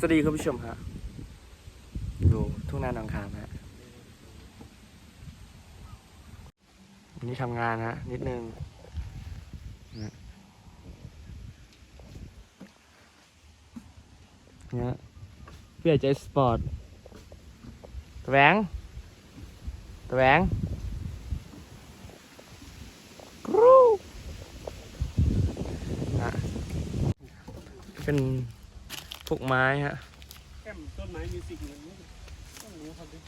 สวัสดีคุณผู้ชมฮะอยู่ทุ่งนาหนองคามฮะวันนี้ทำงานฮะ นิดนึงนะเนี่ยเพื่อใจสปอร์ตตะแหวงตะแหวงกรูนะเป็น พวกไม้ฮะแค่ต้นไม้มีสิ่งหนึ่งต้องรู้ครับดิ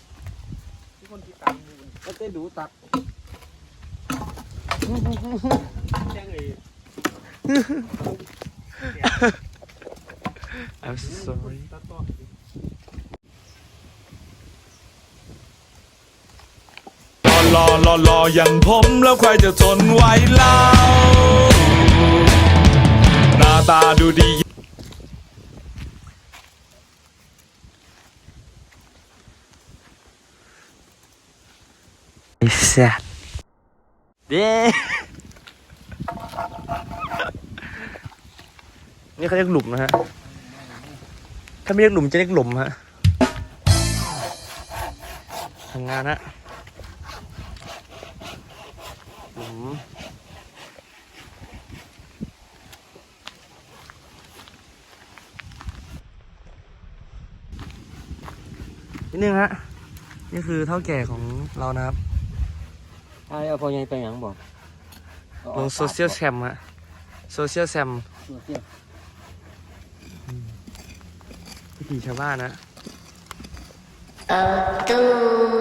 ที่คนที่ตามดูก็จะดูตัดแจ้งไอ้ I'm sorry ตัดต่อรอรอรออย่างผมแล้วใครจะทนไหวเล่าหน้าตาดูดี ไอ้แซ่บเด้นี่เขาเรียกหลุมนะฮะ ถ้าไม่เรียกหลุมจะเรียกหลุมฮะทำงานฮะหลุมนิดนึงฮะ นี่คือเท่าแก่ของเรานะครับ ไอ้เอาพอยังไปหยังบอกลงโซเชียลแซมฮะโซเชียลแซมโซเชียลวิถีชาวบ้านนะ Auto